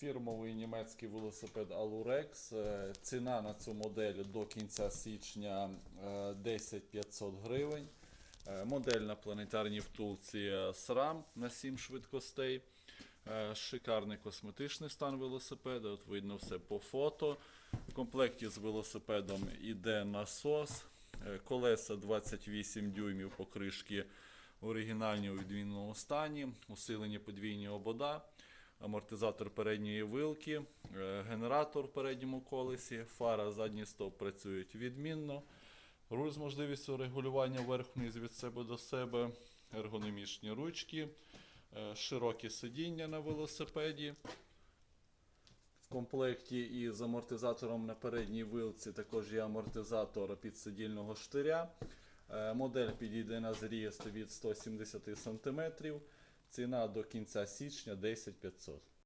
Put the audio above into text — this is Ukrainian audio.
Фірмовий німецький велосипед Alurex. Е, Ціна на цю модель до кінця січня е, 10 500 гривень. Е, Модель на планетарній втулці е, SRAM на 7 швидкостей. Е, Шикарний косметичний стан велосипеда. От видно все по фото. В комплекті з велосипедом іде насос. Е, Колеса 28 дюймів покришки оригінальні у відмінному стані, усилені подвійні обода, амортизатор передньої вилки, е, генератор в передньому колесі, фара, задній стовп працюють відмінно. Руль з можливістю регулювання вверх-вниз від себе до себе, ергономічні ручки, е, широкі сидіння на велосипеді. В комплекті із амортизатором на передній вилці також є амортизатор підсидільного штиря. Е, Модель підійде на зріст від 170 см. Ціна до кінця січня 10 500.